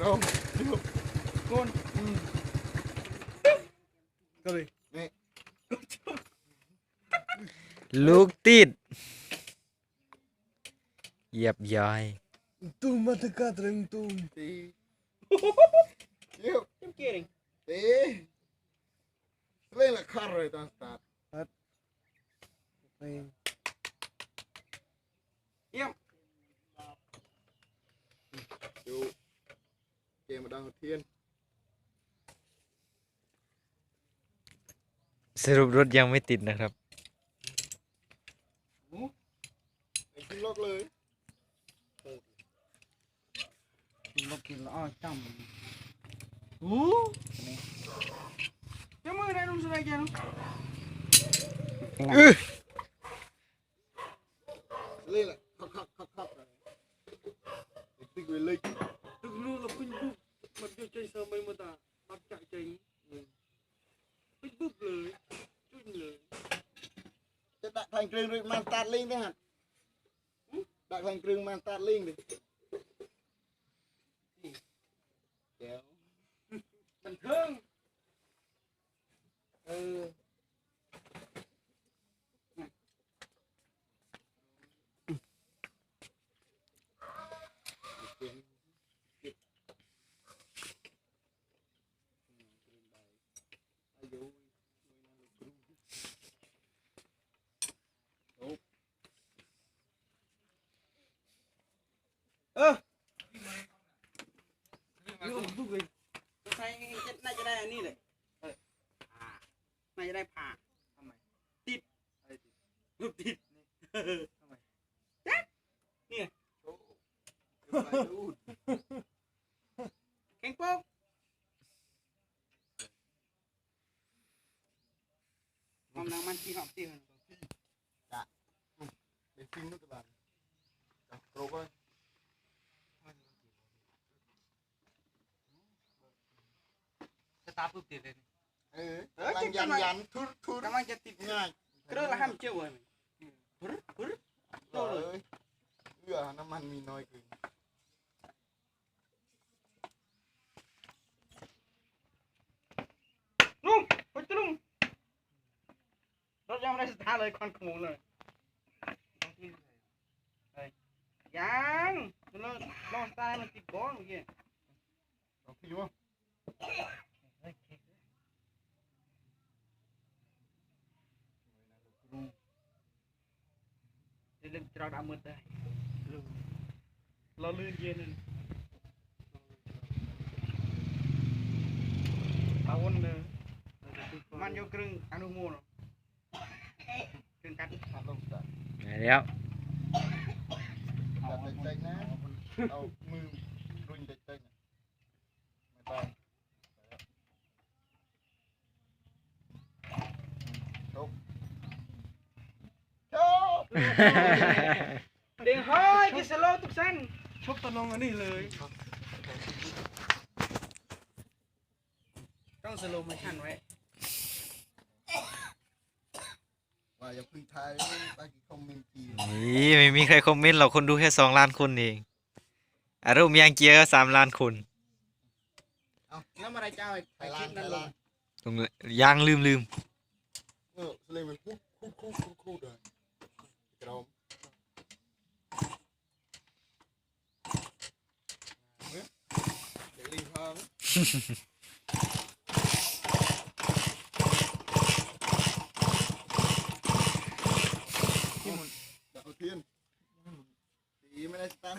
ร็วเร็ว Được rồi không? โกนก็เลยลูกติด เหยียบย้อยตุ้มมาตะกัดเริงตุ้ม Thì Yêu เจ็บเก่ง Tí Lên là khăn rồi ta start ไปเยี่ยม Chú Kìa mà đang ở thiên สรุปรถยังไม่ติดนะครับ Anh cứ lót lời เรากินแล้วอ้อจำโอ้ยังมือได้ลุงสบายใจลุงอื้อ ចេញសើមិនមកតាបាត់ចាក់ចេញពេញពុបលើជួយលើទៅដាក់ខ្លាញ់គ្រឿងរួចមកស្តាតលេងទេហាត់ដាក់ខ្លាញ់គ្រឿងមកស្តាតលេងទេចែវចន្ទឹងអឺ น่าจะได้ผ่าทำไมติดอะไรติดรูปติดเออทำไมแจ๊คเนี่ย Lại út แข็งโป๊กมองนางมันที่หอมตีมัน Để xin nước các bạn Đặt Pro coi สตาร์ปุ๊บติดเลย Ừ Ờ, Đang chắc dằn chắn dằn Thút thút กำลังจะติด Ngay กระโดดละห้ามเชื่อเว้ยปึ๊ดปึ๊ด Trời ơi Ưa nó ăn mì nói kìa ลุงไปตรุงรถยังไม่ได้สตาร์ทเลยควันขโมงเลยเฮ้ยยังลองลองสตาร์ทให้มันติดก้อนเมื่อกี้ Có khi không? เรื่องจรา ត្រូវដាក់មើលដែរលឺលលឺយេនឹងអូននៅมันយកគ្រឿងអនុមូលគ្រឿងកាត់ខាត់លងស្ដាប់ហើយយកតែតិចតិចណា เด้งเฮ้ยกิสโลทุกสั้นชกตะลงอันนี้เลยต้องสโลมาชั่นไว้ Và giờ khuyên thai Ta chỉ không mình kì นี่ไม่มีใครคอมเมนต์หรอกคนดูแค่สองล้านคนเองอารมณ์ยังเกียร์ก็สามล้านคนแล้วมาได้เจ้าไอ้ไอ้ Thái คลิป Lan นั้น Thái ลง Lan ตรงยังลืมลืม มเดี๋ยวรีบพร้ยมดาวเทียนสีไม่ได้ตาร์ทใ